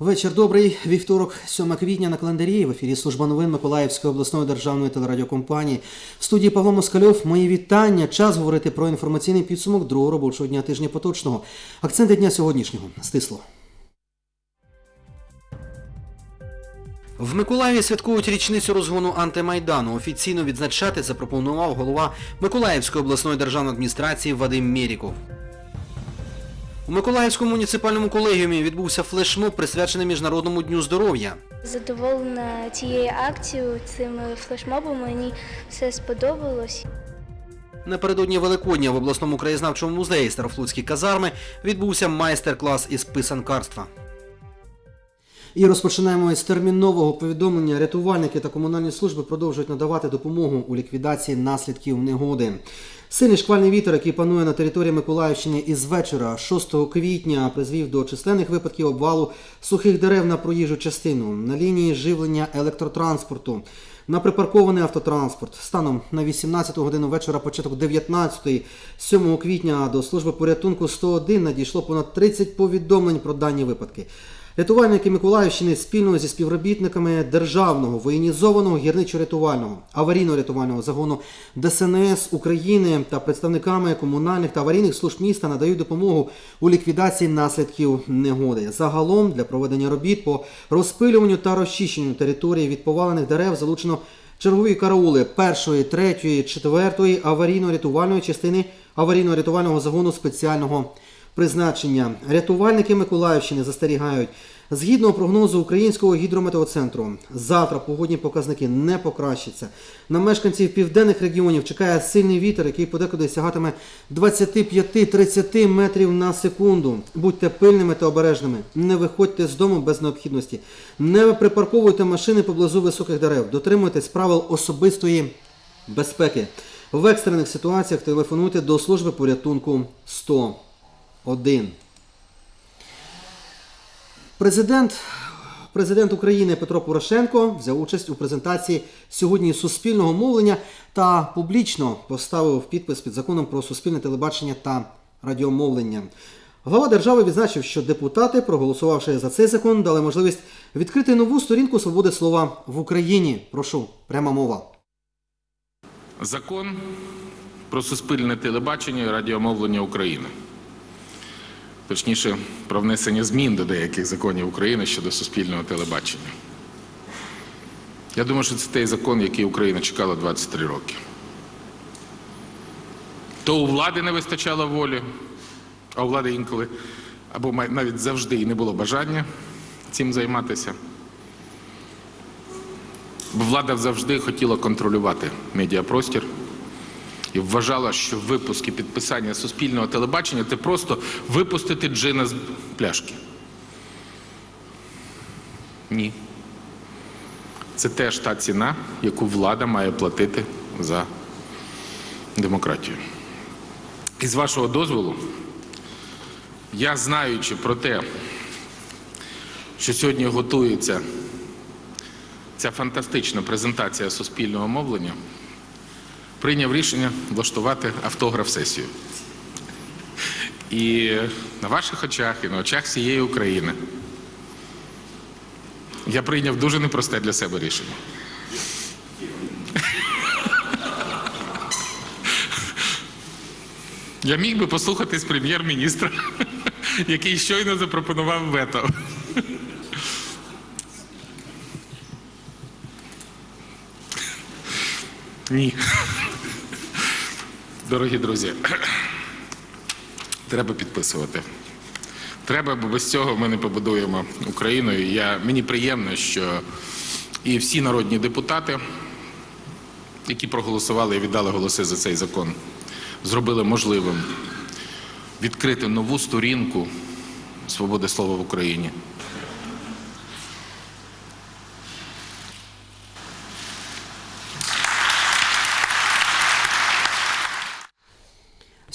Вечір добрий. Вівторок, 7 квітня на календарі. В ефірі служба новин Миколаївської обласної державної телерадіокомпанії. В студії Павло Москальов. Мої вітання. Час говорити про інформаційний підсумок другого робочого дня тижня поточного. Акценти дня сьогоднішнього. Стисло. В Миколаєві святкують річницю розгону антимайдану. Офіційно відзначати запропонував голова Миколаївської обласної державної адміністрації Вадим Мєріков. У Миколаївському муніципальному колегіумі відбувся флешмоб, присвячений Міжнародному дню здоров'я. Задоволена цією акцією, цим флешмобом. Мені все сподобалось. Напередодні Великодня в обласному краєзнавчому музеї Старофлуцькі казарми відбувся майстер-клас із писанкарства. І розпочинаємо із термінового повідомлення. Рятувальники та комунальні служби продовжують надавати допомогу у ліквідації наслідків негоди. Сильний шквальний вітер, який панує на території Миколаївщини із вечора 6 квітня, призвів до численних випадків обвалу сухих дерев на проїжджу частину на лінії живлення електротранспорту. На припаркований автотранспорт станом на 18 годину вечора, початок 19 7 квітня до служби порятунку 101 надійшло понад 30 повідомлень про дані випадки. Рятувальники Миколаївщини спільно зі співробітниками державного воєнізованого гірничо-рятувального аварійно-рятувального загону ДСНС України та представниками комунальних та аварійних служб міста надають допомогу у ліквідації наслідків негоди. Загалом для проведення робіт по розпилюванню та розчищенню території від повалених дерев залучено чергові караули першої, третьої, четвертої аварійно-рятувальної частини аварійно-рятувального загону спеціального призначення. Рятувальники Миколаївщини застерігають. Згідно прогнозу Українського гідрометеоцентру, завтра погодні показники не покращаться. На мешканців південних регіонів чекає сильний вітер, який подекуди сягатиме 25-30 метрів на секунду. Будьте пильними та обережними. Не виходьте з дому без необхідності. Не припарковуйте машини поблизу високих дерев. Дотримуйтесь правил особистої безпеки. В екстрених ситуаціях телефонуйте до служби порятунку 101. Президент, президент України Петро Порошенко взяв участь у презентації сьогодні суспільного мовлення та публічно поставив підпис під законом про суспільне телебачення та радіомовлення. Глава держави відзначив, що депутати, проголосувавши за цей закон, дали можливість відкрити нову сторінку свободи слова в Україні. Прошу, пряма мова. Закон про суспільне телебачення і радіомовлення України. Точніше, про внесення змін до деяких законів України щодо суспільного телебачення. Я думаю, що це той закон, який Україна чекала 23 роки. То у влади не вистачало волі, а у влади інколи або навіть завжди і не було бажання цим займатися. Бо влада завжди хотіла контролювати медіапростір і вважала, що випуск і підписання суспільного телебачення це просто випустити джина з пляшки. Ні. Це теж та ціна, яку влада має платити за демократію. І з вашого дозволу, я знаючи про те, що сьогодні готується ця фантастична презентація суспільного мовлення, прийняв рішення влаштувати автограф-сесію. І на ваших очах, і на очах всієї України я прийняв дуже непросте для себе рішення. Я міг би послухатись прем'єр-міністра, який щойно запропонував вето. Ні. Дорогі друзі, треба підписувати. Треба, бо без цього ми не побудуємо Україну. І я, мені приємно, що і всі народні депутати, які проголосували і віддали голоси за цей закон, зробили можливим відкрити нову сторінку свободи слова в Україні.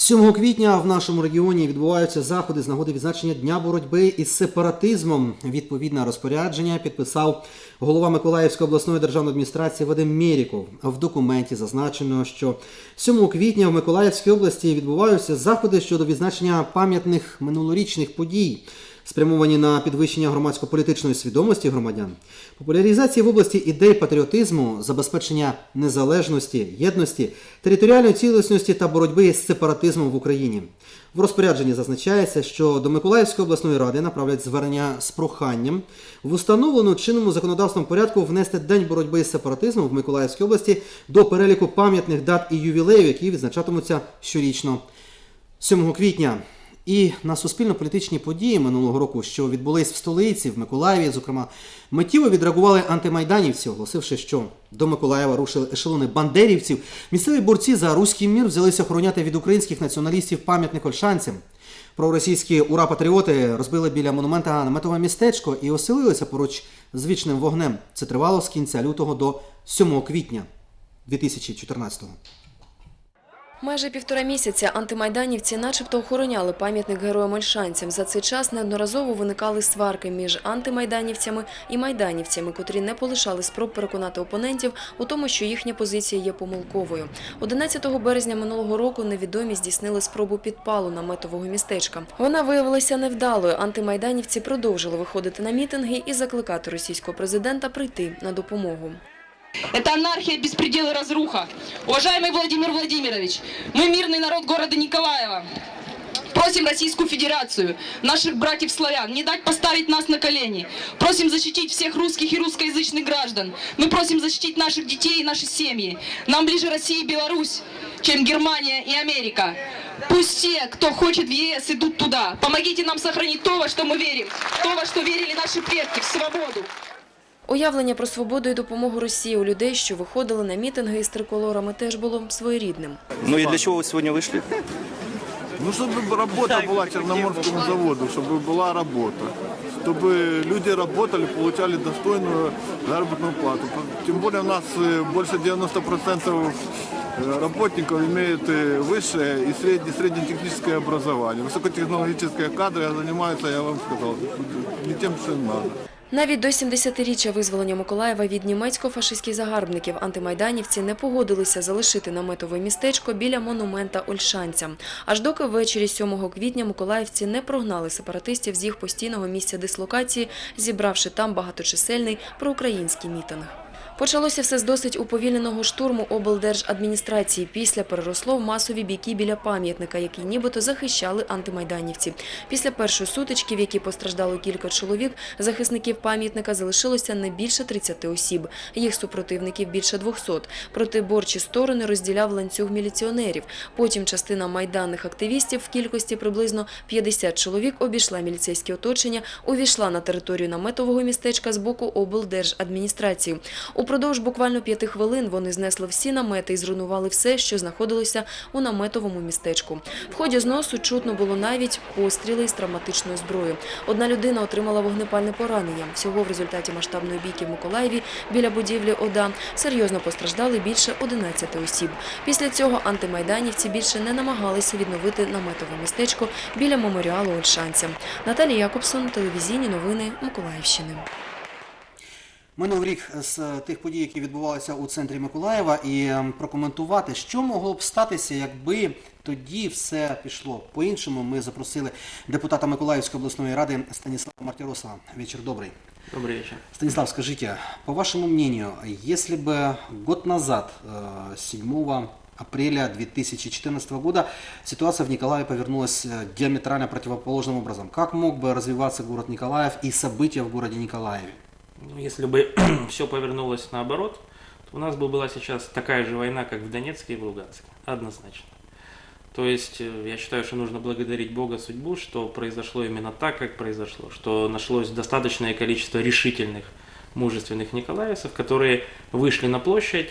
7 квітня в нашому регіоні відбуваються заходи з нагоди відзначення Дня боротьби із сепаратизмом. Відповідне розпорядження підписав голова Миколаївської обласної державної адміністрації Вадим Мєріков. В документі зазначено, що 7 квітня в Миколаївській області відбуваються заходи щодо відзначення пам'ятних минулорічних подій. Спрямовані на підвищення громадсько-політичної свідомості громадян, популяризації в області ідей патріотизму, забезпечення незалежності, єдності, територіальної цілісності та боротьби з сепаратизмом в Україні. В розпорядженні зазначається, що до Миколаївської обласної ради направлять звернення з проханням в установлену чинному законодавством порядку внести День боротьби з сепаратизмом в Миколаївській області до переліку пам'ятних дат і ювілеїв, які відзначатимуться щорічно 7 квітня. І на суспільно-політичні події минулого року, що відбулись в столиці, в Миколаєві, зокрема, миттєво відреагували антимайданівці, оголосивши, що до Миколаєва рушили ешелони бандерівців. Місцеві борці за руський мір взялися охороняти від українських націоналістів пам'ятник ольшанцям. Проросійські ура-патріоти розбили біля монумента наметове містечко і оселилися поруч з вічним вогнем. Це тривало з кінця лютого до 7 квітня 2014-го. Майже півтора місяця антимайданівці начебто охороняли пам'ятник героям-ольшанцям. За цей час неодноразово виникали сварки між антимайданівцями і майданівцями, котрі не полишали спроб переконати опонентів у тому, що їхня позиція є помилковою. 11 березня минулого року невідомі здійснили спробу підпалу наметового містечка. Вона виявилася невдалою. Антимайданівці продовжили виходити на мітинги і закликати російського президента прийти на допомогу. Это анархия, беспредел и разруха. Уважаемый Владимир Владимирович, мы мирный народ города Николаева. Просим Российскую Федерацию, наших братьев-славян, не дать поставить нас на колени. Просим защитить всех русских и русскоязычных граждан. Мы просим защитить наших детей и наши семьи. Нам ближе Россия и Беларусь, чем Германия и Америка. Пусть те, кто хочет в ЕС, идут туда. Помогите нам сохранить то, во что мы верим, то, во что верили наши предки, в свободу. Уявлення про свободу і допомогу Росії у людей, що виходили на мітинги із триколорами, теж було своєрідним. Ну и для чего вы сегодня вышли? Ну, чтобы работа была Черноморскому заводу, чтобы была работа. Чтобы люди работали, получали достойную заработную плату. Тем более у нас э, больше 90% работников имеют э, высшее и средне- среднетехническое образование. Высокотехнологические кадры занимаются, я вам сказал, не тем, что им надо. Навіть до 70-річчя визволення Миколаєва від німецько-фашистських загарбників антимайданівці не погодилися залишити наметове містечко біля монумента Ольшанцям. Аж доки ввечері 7 квітня миколаївці не прогнали сепаратистів з їх постійного місця дислокації, зібравши там багаточисельний проукраїнський мітинг. Почалося все з досить уповільненого штурму облдержадміністрації. Після переросло в масові бійки біля пам'ятника, який нібито захищали антимайданівці. Після першої сутички, в якій постраждало кілька чоловік, захисників пам'ятника залишилося не більше 30 осіб. Їх супротивників більше 200. Протиборчі сторони розділяв ланцюг міліціонерів. Потім частина майданних активістів в кількості приблизно 50 чоловік обійшла міліцейське оточення, увійшла на територію наметового містечка з боку облдержадміністрації. Упродовж буквально п'яти хвилин вони знесли всі намети і зруйнували все, що знаходилося у наметовому містечку. В ході зносу чутно було навіть постріли із травматичною зброєю. Одна людина отримала вогнепальне поранення. Всього в результаті масштабної бійки в Миколаєві біля будівлі ОДА серйозно постраждали більше 11 осіб. Після цього антимайданівці більше не намагалися відновити наметове містечко біля меморіалу Ольшанцям. Наталія Якобсон, телевізійні новини Миколаївщини. Минув рік з е, тих подій, які відбувалися у центрі Миколаєва, і ем, прокоментувати, що могло б статися, якби тоді все пішло по-іншому. Ми запросили депутата Миколаївської обласної ради Станіслава Мартиросова. Вечір добрий. Добрый вечер. Станислав, скажите, по вашему мнению, если бы год назад, э, 7 апреля 2014 года, ситуация в Николаеве повернулась э, диаметрально противоположным образом, как мог бы развиваться город Николаев и события в городе Николаеве? Если бы все повернулось наоборот, то у нас бы была сейчас такая же война, как в Донецке и в Луганске. Однозначно. То есть э, я считаю, что нужно благодарить Бога судьбу, что произошло именно так, как произошло, что нашлось достаточное количество решительных, мужественных николаевцев, которые вышли на площадь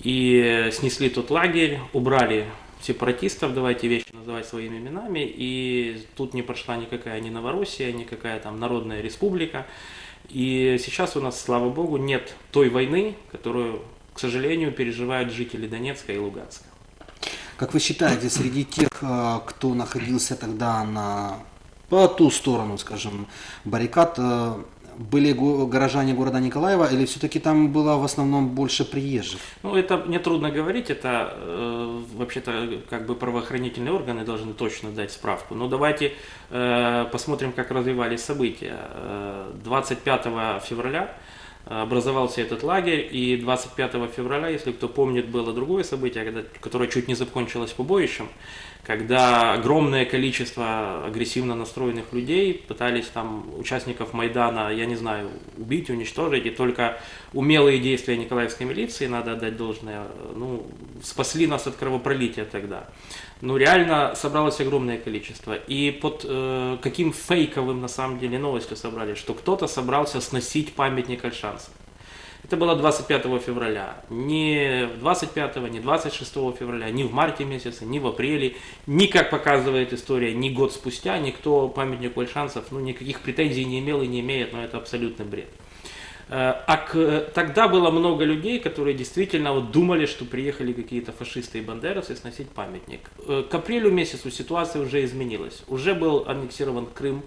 и э, снесли тот лагерь, убрали сепаратистов, давайте вещи называть своими именами, и тут не прошла никакая ни Новороссия, никакая там Народная Республика. И сейчас у нас, слава богу, нет той войны, которую, к сожалению, переживают жители Донецка и Луганска. Как вы считаете, среди тех, э, кто находился тогда на по ту сторону, скажем, баррикад, э, были го- горожане города Николаева или все-таки там было в основном больше приезжих? Ну, это мне трудно говорить, это э, вообще-то как бы правоохранительные органы должны точно дать справку. Но давайте э, посмотрим, как развивались события. Э, 25 февраля образовался этот лагерь, и 25 февраля, если кто помнит, было другое событие, которое чуть не закончилось побоищем, когда огромное количество агрессивно настроенных людей пытались там участников Майдана, я не знаю, убить, уничтожить, и только умелые действия Николаевской милиции, надо отдать должное, ну, спасли нас от кровопролития тогда. Ну, реально собралось огромное количество. И под э, каким фейковым на самом деле новостью собрали, что кто-то собрался сносить памятник Альшанса. Это было 25 февраля. Не 25, не 26 февраля, не в марте месяце, не в апреле, ни, как показывает история, ни год спустя никто памятнику Альшанцев ну, никаких претензий не имел и не имеет, но это абсолютный бред. Э, А к- тогда было много людей, которые действительно вот думали, что приехали какие-то фашисты и бандеровцы сносить памятник. Э, К апрелю месяцу ситуация уже изменилась. Уже был аннексирован Крым,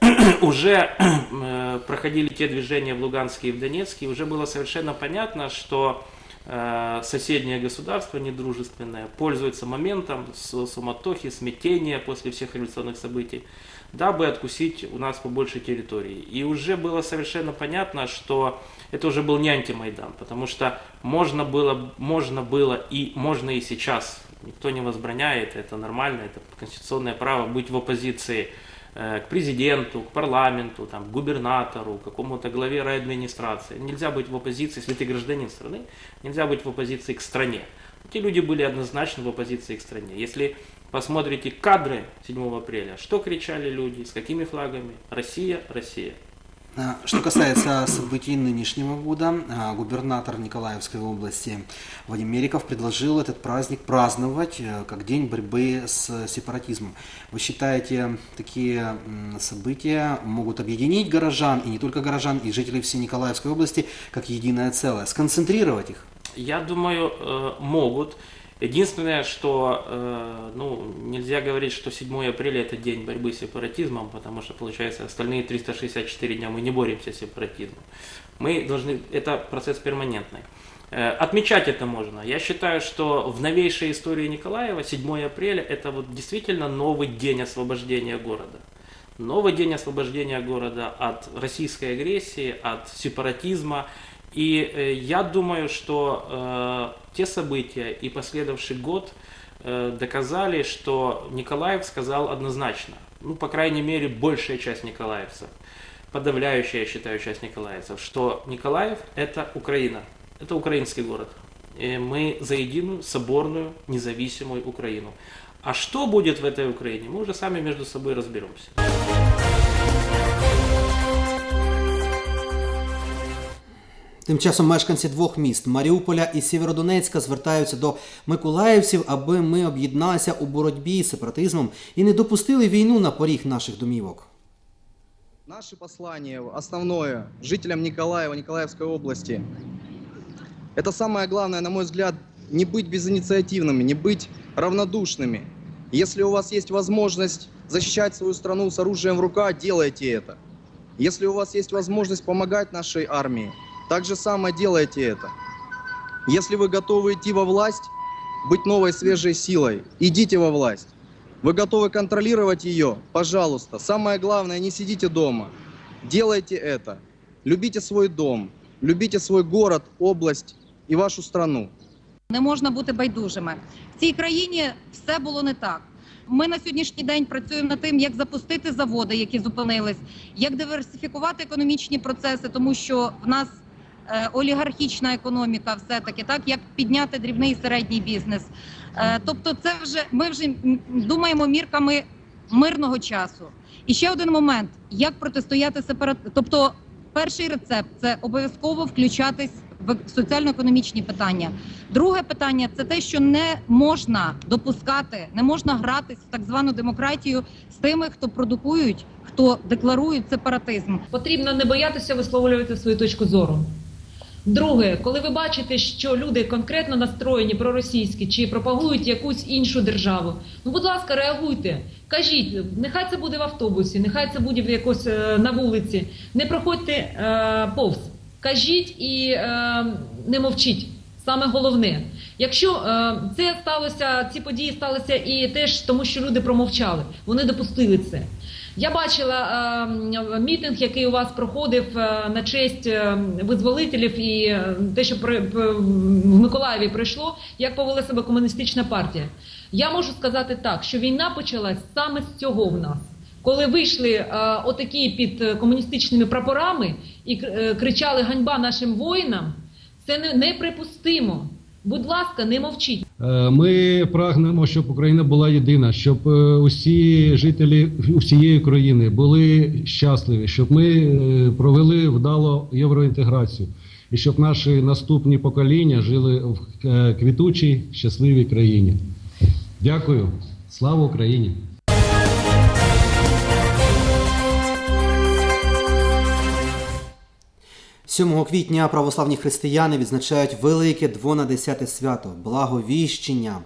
уже э, проходили те движения в Луганске и в Донецке, и уже было совершенно понятно, что э, соседнее государство недружественное пользуется моментом суматохи, смятения после всех революционных событий, дабы откусить у нас побольше территории. И уже было совершенно понятно, что это уже был не антимайдан, потому что можно было, можно было и можно и сейчас, никто не возбраняет, это нормально, это конституционное право быть в оппозиции к президенту, к парламенту, там, к губернатору, к какому-то главе райадминистрации. Нельзя быть в оппозиции, если ты гражданин страны, нельзя быть в оппозиции к стране. Эти люди были однозначно в оппозиции к стране. Если посмотрите кадры 7 апреля, что кричали люди, с какими флагами? Россия, Россия. А, Что касается событий нынешнего года, а, губернатор Николаевской области Вадим Мериков предложил этот праздник праздновать э, как день борьбы с сепаратизмом. Вы считаете, такие события могут объединить горожан, и не только горожан, и жителей всей Николаевской области, как единое целое, сконцентрировать их? Я думаю, э, могут. Единственное, что э, ну, нельзя говорить, что 7 апреля это день борьбы с сепаратизмом, потому что, получается, остальные 364 дня мы не боремся с сепаратизмом. Мы должны, это процесс перманентный. Э, Отмечать это можно. Я считаю, что в новейшей истории Николаева 7 апреля это вот действительно новый день освобождения города. Новый день освобождения города от российской агрессии, от сепаратизма. И э, я думаю, что э, те события и последовавший год э, доказали, что Николаев сказал однозначно, ну, по крайней мере, большая часть николаевцев, подавляющая, я считаю, часть николаевцев, что Николаев – это Украина, это украинский город. И мы за единую, соборную, независимую Украину. А что будет в этой Украине, мы уже сами между собой разберемся. Тим часом мешканці двох міст Маріуполя і Сєвєродонецька звертаються до миколаївців, аби ми об'єдналися у боротьбі з сепаратизмом і не допустили війну на поріг наших домівок. Наше послание основное жителям Николаева, Николаевской области. Это самое главное, на мой взгляд, не быть безинициативными, не быть равнодушными. Если у вас есть возможность защищать свою страну с оружием в руках, делайте это. Если у вас есть возможность помогать нашей армии, так же самое делайте это. Если вы готовы идти во власть, быть новой свежей силой, идите во власть. Вы готовы контролировать ее? Пожалуйста. Самое главное, не сидите дома. Делайте это. Любите свой дом, любите свой город, область и вашу страну. Не можна бути байдужими. В цій країні все було не так. Ми на сьогоднішній день працюємо над тим, як запустити заводи, які зупинились, як диверсифікувати економічні процеси, тому що в нас е, олігархічна економіка, все таки так, як підняти дрібний і середній бізнес. Е, тобто, це вже ми вже думаємо мірками мирного часу. І ще один момент: як протистояти сепарат... Тобто, перший рецепт це обов'язково включатись в соціально-економічні питання. Друге питання це те, що не можна допускати, не можна гратись в так звану демократію з тими, хто продукують, хто декларують сепаратизм. Потрібно не боятися висловлювати свою точку зору. Друге, коли ви бачите, що люди конкретно настроєні проросійські чи пропагують якусь іншу державу, ну будь ласка, реагуйте. Кажіть, нехай це буде в автобусі, нехай це буде якось е, на вулиці. Не проходьте е, повз. Кажіть і е, не мовчіть. Саме головне, якщо е, це сталося, ці події сталися і теж тому, що люди промовчали, вони допустили це. Я бачила е, мітинг, який у вас проходив е, на честь е, визволителів, і е, те, що при, п- в Миколаєві пройшло, як повела себе комуністична партія. Я можу сказати так, що війна почалась саме з цього в нас. Коли вийшли е, отакі під комуністичними прапорами і е, кричали ганьба нашим воїнам, це не, неприпустимо. Будь ласка, не мовчіть. Е, Ми прагнемо, щоб Україна була єдина, щоб е, усі жителі усієї країни були щасливі, щоб ми е, провели вдало євроінтеграцію і щоб наші наступні покоління жили в квітучій щасливій країні. Дякую. Слава Україні! 7 квітня православні християни відзначають велике двонадесяте свято благовіщення.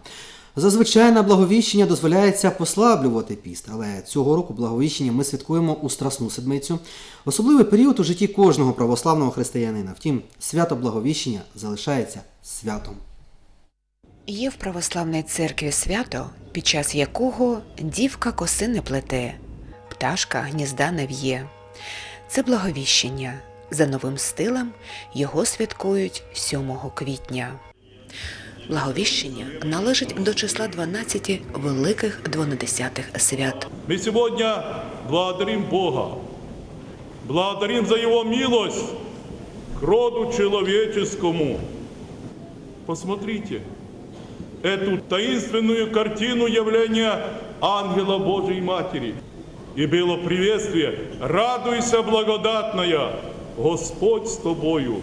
Зазвичай на благовіщення дозволяється послаблювати піст, але цього року благовіщення ми святкуємо у Страсну Седмицю. Особливий період у житті кожного православного християнина. Втім, свято благовіщення залишається святом. Є в православній церкві свято, під час якого дівка коси не плете, пташка гнізда не в'є. Це благовіщення. За новим стилем його святкують 7 квітня. Благовіщення належить до числа 12 великих двонадесятих свят. Мы сегодня благодарим Бога, благодарим за Его милость к роду человеческому. Посмотрите, эту таинственную картину явления ангела Божьей Матери. И было приветствие «Радуйся, благодатная, Господь с тобою».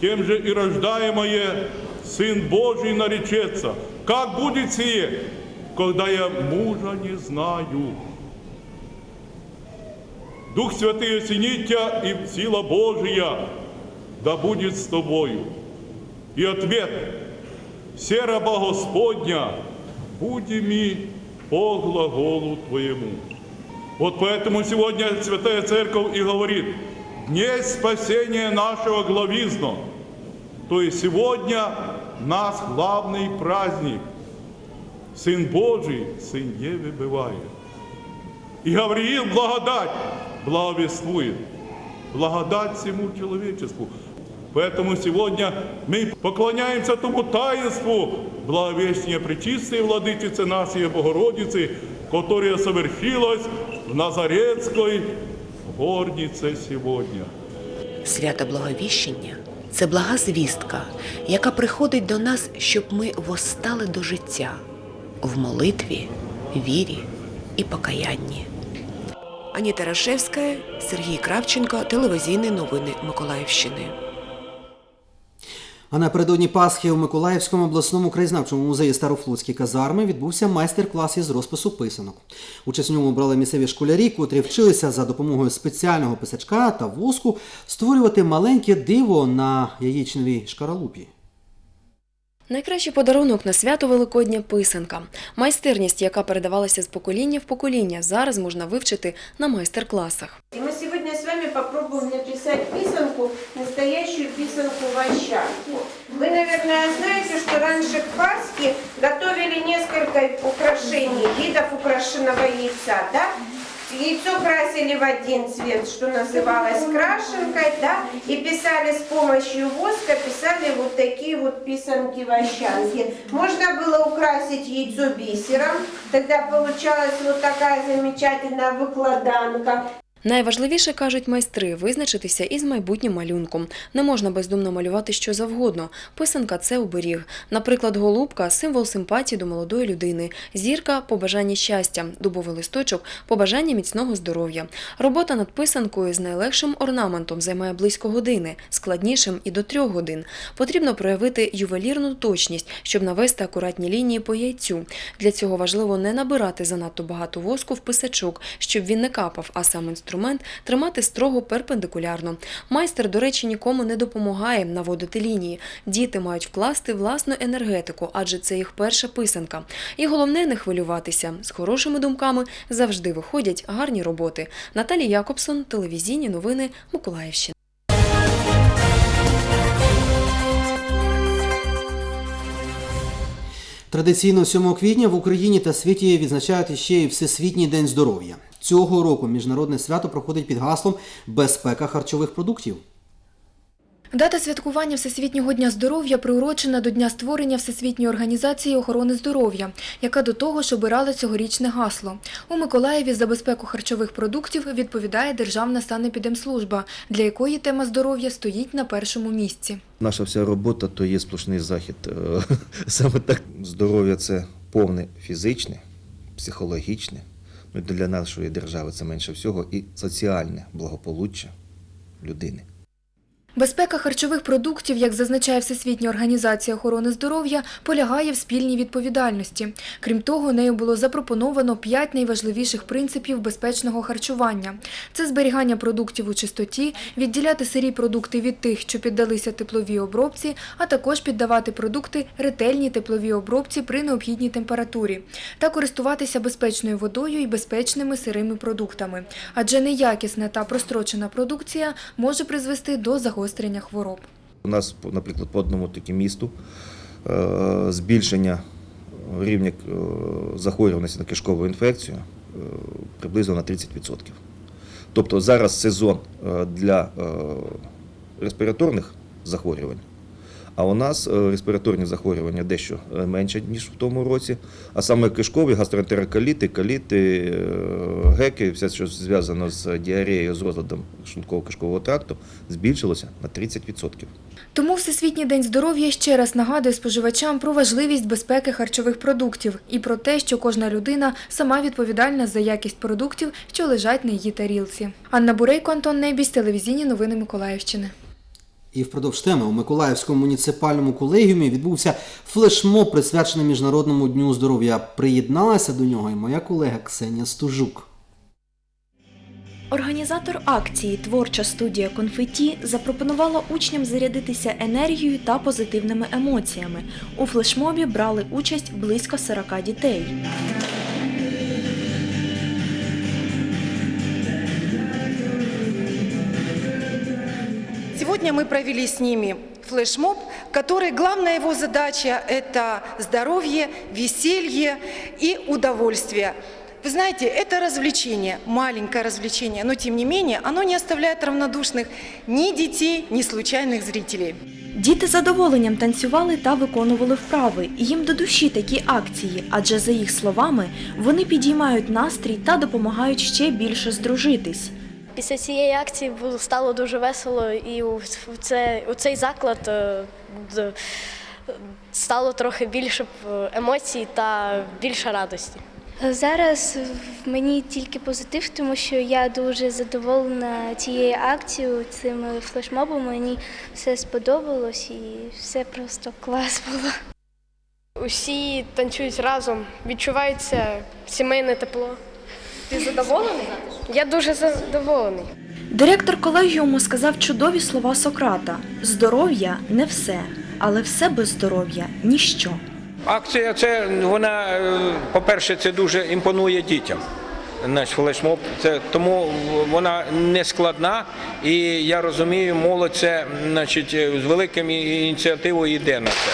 Тем же и рождаемое Сын Божий наречется. Как будет сие, когда я мужа не знаю? Дух Святый осенит тебя, и сила Божия да будет с тобою. И ответ, все Господня, будеми по глаголу Твоему. Вот поэтому сегодня Святая Церковь и говорит, дней спасения нашего главизно. То есть сегодня нас главный праздник. Сын Божий, Сын Евы бывает. И Гавриил благодать благовествует. Благодать всему человечеству. Поэтому сегодня мы поклоняемся тому таинству благовещения Пречистой Владычицы нашей Богородицы, которая совершилась в Назаретской горнице сегодня. Свято Благовіщення це блага звістка, яка приходить до нас, щоб ми восстали до життя в молитві, вірі і покаянні. Аніта Рашевська, Сергій Кравченко, телевізійні новини Миколаївщини. А напередодні Пасхи у Миколаївському обласному краєзнавчому музеї Старофлотські казарми відбувся майстер-клас із розпису писанок. Участь в ньому брали місцеві школярі, котрі вчилися за допомогою спеціального писачка та воску створювати маленьке диво на яєчневій шкаралупі. Найкращий подарунок на свято Великодня писанка. Майстерність, яка передавалася з покоління в покоління, зараз можна вивчити на майстер-класах. И мы сегодня с вами попробуем написать писанку, настоящую писанку в овощарке. Вы, наверное, знаете, что раньше к Пасхе готовили несколько украшений, видов украшенного яйца, да? Яйцо красили в один цвет, что называлось крашенкой, да, и писали с помощью воска, писали вот такие вот писанки в овощарке. Можно было украсить яйцо бисером, тогда получалась вот такая замечательная выкладанка. Найважливіше, кажуть майстри, визначитися із майбутнім малюнком. Не можна бездумно малювати що завгодно. Писанка це оберіг. Наприклад, голубка символ симпатії до молодої людини, зірка побажання щастя, дубовий листочок побажання міцного здоров'я. Робота над писанкою з найлегшим орнаментом займає близько години, складнішим і до трьох годин. Потрібно проявити ювелірну точність, щоб навести акуратні лінії по яйцю. Для цього важливо не набирати занадто багато воску в писачок, щоб він не капав, а сам інструмент інструмент тримати строго перпендикулярно. Майстер, до речі, нікому не допомагає наводити лінії. Діти мають вкласти власну енергетику, адже це їх перша писанка. І головне не хвилюватися. З хорошими думками завжди виходять гарні роботи. Наталія Якобсон, телевізійні новини Миколаївщини. Традиційно 7 квітня в Україні та світі відзначають ще й Всесвітній день здоров'я. Цього року міжнародне свято проходить під гаслом Безпека харчових продуктів. Дата святкування Всесвітнього дня здоров'я приурочена до дня створення Всесвітньої організації охорони здоров'я, яка до того ж обирала цьогорічне гасло. У Миколаєві за безпеку харчових продуктів відповідає Державна санепідемслужба, для якої тема здоров'я стоїть на першому місці. Наша вся робота то є сплошний захід. Е, Саме так здоров'я це повне фізичне, психологічне. Для нашої держави це менше всього і соціальне благополуччя людини. Безпека харчових продуктів, як зазначає Всесвітня організація охорони здоров'я, полягає в спільній відповідальності. Крім того, нею було запропоновано п'ять найважливіших принципів безпечного харчування: це зберігання продуктів у чистоті, відділяти сирі продукти від тих, що піддалися тепловій обробці, а також піддавати продукти ретельній тепловій обробці при необхідній температурі, та користуватися безпечною водою і безпечними сирими продуктами, адже неякісна та прострочена продукція може призвести до загострення хвороб. У нас, наприклад, по одному такі місту е, збільшення рівня е, захворюваності на кишкову інфекцію е, приблизно на 30%. Тобто зараз сезон для респіраторних захворювань, а у нас е, респіраторні захворювання дещо е, менше, ніж в тому році. А саме кишкові, гастроентероколіти, коліти, е, геки, все, що зв'язано з діареєю, з розладом шлунково-кишкового тракту, збільшилося на 30%. Тому Всесвітній день здоров'я ще раз нагадує споживачам про важливість безпеки харчових продуктів і про те, що кожна людина сама відповідальна за якість продуктів, що лежать на її тарілці. Анна Бурейко, Антон Небісь, телевізійні новини Миколаївщини. І впродовж теми у Миколаївському муніципальному колегіумі відбувся флешмоб, присвячений Міжнародному дню здоров'я. Приєдналася до нього і моя колега Ксенія Стужук. Організатор акції Творча студія конфеті запропонувала учням зарядитися енергією та позитивними емоціями. У флешмобі брали участь близько 40 дітей. Сегодня мы провели с ними флешмоб, который главная его задача – это здоровье, веселье и удовольствие. Вы знаете, это развлечение, маленькое развлечение, но тем не менее оно не оставляет равнодушных ни детей, ни случайных зрителей. Діти з задоволенням танцювали та виконували вправи. Їм до душі такі акції, адже за їх словами вони підіймають настрій та допомагають ще більше здружитись. Після цієї акції було стало дуже весело, і у, це, у цей заклад е, стало трохи більше е, емоцій та більше радості. Зараз в мені тільки позитив, тому що я дуже задоволена цією акцією, цими флешмобами. Мені все сподобалось і все просто клас було. Усі танцюють разом, відчувається сімейне тепло. Ти задоволений? Я дуже задоволений. Директор колегіуму сказав чудові слова Сократа: здоров'я не все, але все без здоров'я ніщо. Акція це вона, е, по-перше, це дуже імпонує дітям. Наш флешмоб. Це тому вона не складна, і я розумію, молодь це значить, з великим ініціативою йде на це.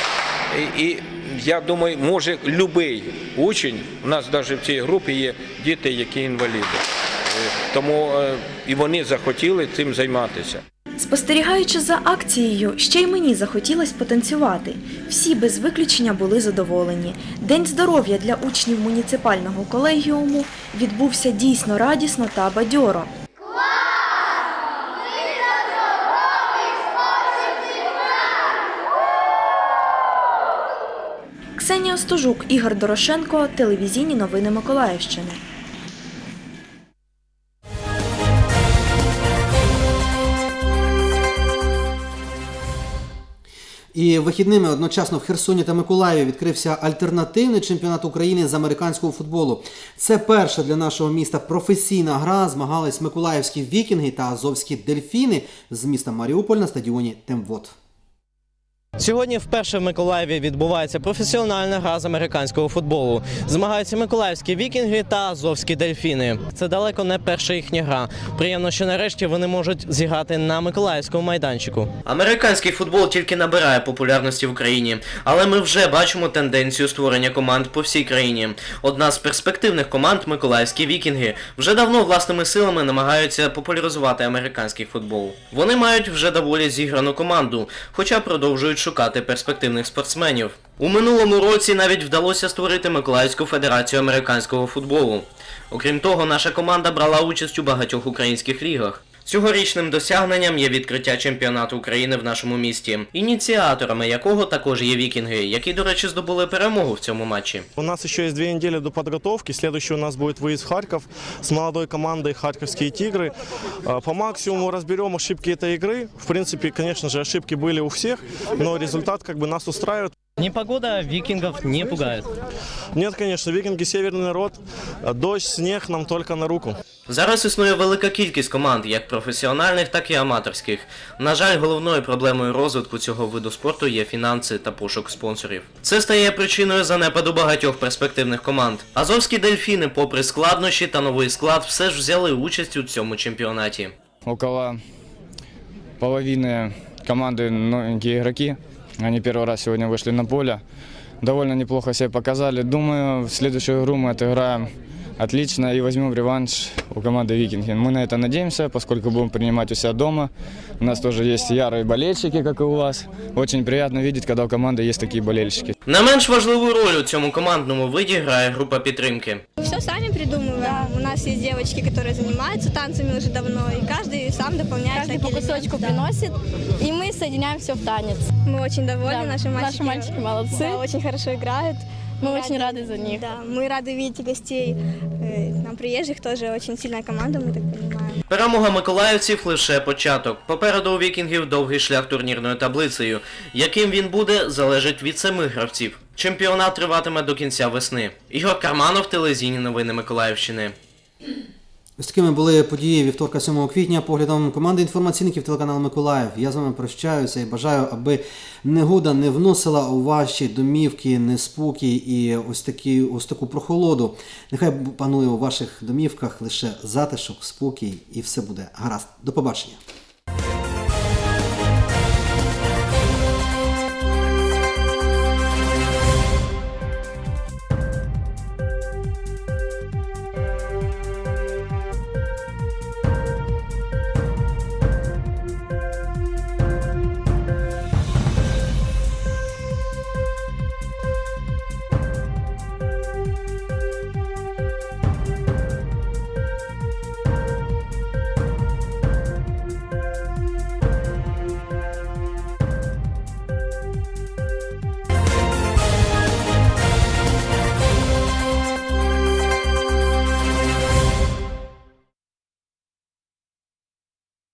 І, і я думаю, може будь-який учень, у нас навіть в цій групі є діти, які інваліди. Е, Тому е, і вони захотіли цим займатися. Спостерігаючи за акцією, ще й мені захотілось потанцювати. Всі без виключення були задоволені. День здоров'я для учнів муніципального колегіуму відбувся дійсно радісно та бадьоро. Остожук, Ігор Дорошенко, телевізійні новини Миколаївщини. І вихідними одночасно в Херсоні та Миколаєві відкрився альтернативний чемпіонат України з американського футболу. Це перша для нашого міста професійна гра. Змагались миколаївські вікінги та азовські дельфіни з міста Маріуполь на стадіоні Темвод. Сьогодні вперше в Миколаєві відбувається професіональна гра з американського футболу. Змагаються миколаївські вікінги та азовські дельфіни. Це далеко не перша їхня гра. Приємно, що нарешті вони можуть зіграти на миколаївському майданчику. Американський футбол тільки набирає популярності в Україні, але ми вже бачимо тенденцію створення команд по всій країні. Одна з перспективних команд миколаївські вікінги вже давно власними силами намагаються популяризувати американський футбол. Вони мають вже доволі зіграну команду, хоча продовжують шукати перспективних спортсменів. У минулому році навіть вдалося створити Миколаївську федерацію американського футболу. Окрім того, наша команда брала участь у багатьох українських лігах. Цьогорічним досягненням є відкриття чемпіонату України в нашому місті, ініціаторами якого також є вікінги, які, до речі, здобули перемогу в цьому матчі. У нас еще есть две недели до подготовки. Следующий у нас будет выезд в Харьков с молодой командой «Харьковские тигры». А, По максимуму разберем ошибки этой игры. В принципе, конечно же, ошибки были у всех, но результат как бы нас устраивает. Непогода викингов не пугает. Нет, конечно, викинги северный народ. А Дождь, снег нам только на руку. Зараз існує велика кількість команд, як професіональних, так і аматорських. На жаль, головною проблемою розвитку цього виду спорту є фінанси та пошук спонсорів. Це стає причиною занепаду багатьох перспективних команд. Азовські дельфіни, попри складнощі та новий склад, все ж взяли участь у цьому чемпіонаті. около половины команды новенькие игроки. Они первый раз сегодня вышли на поле. Довольно неплохо себя показали. Думаю, в следующую игру мы отыграем отлично и возьмем реванш у команды Викинги. Мы на это надеемся, поскольку будем принимать у себя дома. У нас тоже есть ярые болельщики, как и у вас. Очень приятно видеть, когда у команды есть такие болельщики. Не менш важливу роль у цьому командному виді грає група підтримки. Все сами придумываем. У нас есть девочки, которые занимаются танцами уже давно, и каждый сам дополняет. Каждый по кусочку приносит, и мы соединяем все в танец. Мы очень довольны, наши мальчики. Наши мальчики молодцы. Да, очень хорошо играют. Мы очень рады за них. Да, мы рады видеть гостей, э, нам приезжих тоже очень сильная команда, мы так понимаем. Перемога миколаївців лише початок. Попереду у вікінгів довгий шлях турнірною таблицею. Яким він буде, залежить від самих гравців. Чемпіонат триватиме до кінця весни. Ігор Карманов, телевізійні новини Миколаївщини. Ось такими були події вівторка 7 квітня. Поглядом команди інформаційників телеканал Миколаїв. Я з вами прощаюся і бажаю, аби негода не вносила у ваші домівки неспокій і ось такі ось таку прохолоду. Нехай панує у ваших домівках лише затишок, спокій і все буде гаразд. До побачення.